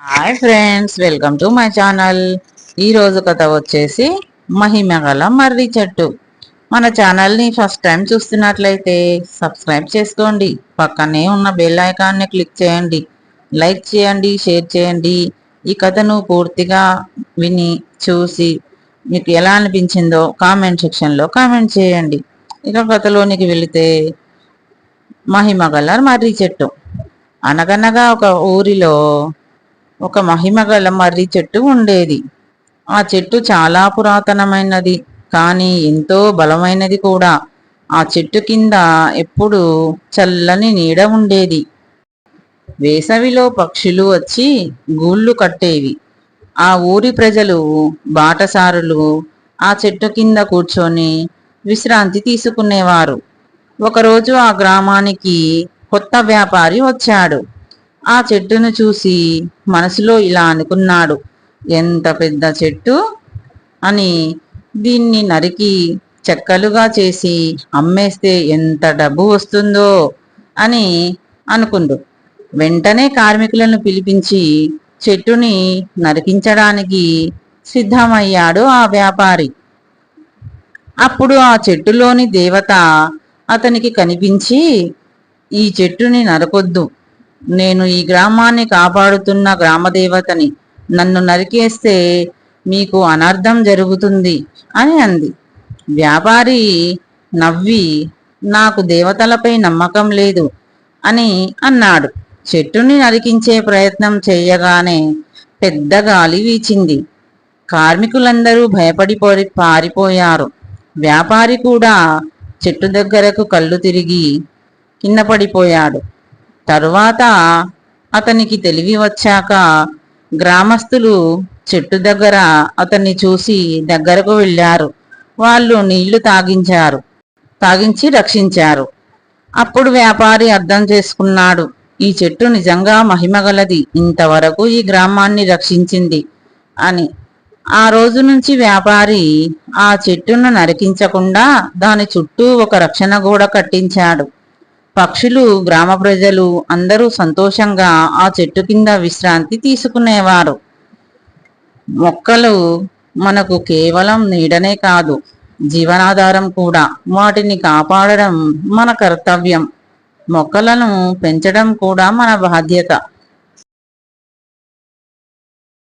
Hi friends welcome to my channel ఈరోజు కథ వచ్చేసి మహిమగల మర్రి చెట్టు. మన ఛానల్ని ఫస్ట్ టైం చూస్తున్నట్లయితే సబ్స్క్రైబ్ చేసుకోండి. పక్కనే ఉన్న బెల్ ఐకాన్ని క్లిక్ చేయండి. లైక్ చేయండి షేర్ చేయండి. ఈ కథను పూర్తిగా విని చూసి మీకు ఎలా అనిపించిందో కామెంట్ సెక్షన్లో కామెంట్ చేయండి. ఇక కథలోనికి వెళితే మహిమగల మర్రి చెట్టు. అనగనగా ఒక ఊరిలో ఒక మహిమగల మర్రి చెట్టు ఉండేది. ఆ చెట్టు చాలా పురాతనమైనది కానీ ఎంతో బలమైనది కూడా. ఆ చెట్టు కింద ఎప్పుడు చల్లని నీడ ఉండేది. వేసవిలో పక్షులు వచ్చి గూళ్ళు కట్టేవి. ఆ ఊరి ప్రజలు బాటసారులు ఆ చెట్టు కింద కూర్చొని విశ్రాంతి తీసుకునేవారు. ఒకరోజు ఆ గ్రామానికి కొత్త వ్యాపారి వచ్చాడు. ఆ చెట్టును చూసి మనసులో ఇలా అనుకున్నాడు. ఎంత పెద్ద చెట్టు! అని దీన్ని నరికి చెక్కలుగా చేసి అమ్మేస్తే ఎంత డబ్బు వస్తుందో అని అనుకుండు. వెంటనే కార్మికులను పిలిపించి చెట్టుని నరికించడానికి సిద్ధమయ్యాడు ఆ వ్యాపారి. అప్పుడు ఆ చెట్టులోని దేవత అతనికి కనిపించి ఈ చెట్టుని నరకొద్దు. నేను ఈ గ్రామాన్ని కాపాడుతున్న గ్రామదేవతని. నన్ను నరికేస్తే మీకు అనర్థం జరుగుతుంది అని అంది. వ్యాపారి నవ్వి నాకు దేవతలపై నమ్మకం లేదు అని అన్నాడు. చెట్టుని నరికించే ప్రయత్నం చేయగానే పెద్ద గాలి వీచింది. కార్మికులందరూ భయపడి పారిపోయారు. వ్యాపారి కూడా చెట్టు దగ్గరకు కళ్ళు తిరిగి కింద పడిపోయాడు. తరువాత అతనికి తెలివి వచ్చాక గ్రామస్తులు చెట్టు దగ్గర అతన్ని చూసి దగ్గరకు వెళ్ళారు. వాళ్ళు నీళ్ళు తాగించారు. తాగించి రక్షించారు. అప్పుడు వ్యాపారి అర్థం చేసుకున్నాడు ఈ చెట్టు నిజంగా మహిమగలది ఇంతవరకు ఈ గ్రామాన్ని రక్షించింది అని. ఆ రోజు నుంచి వ్యాపారి ఆ చెట్టును నరికించకుండా దాని చుట్టూ ఒక రక్షణ గోడ కట్టించాడు. పక్షులు గ్రామ ప్రజలు అందరూ సంతోషంగా ఆ చెట్టు కింద విశ్రాంతి తీసుకునేవారు. మొక్కలు మనకు కేవలం నీడనే కాదు జీవనాధారం కూడా. వాటిని కాపాడడం మన కర్తవ్యం. మొక్కలను పెంచడం కూడా మన బాధ్యత.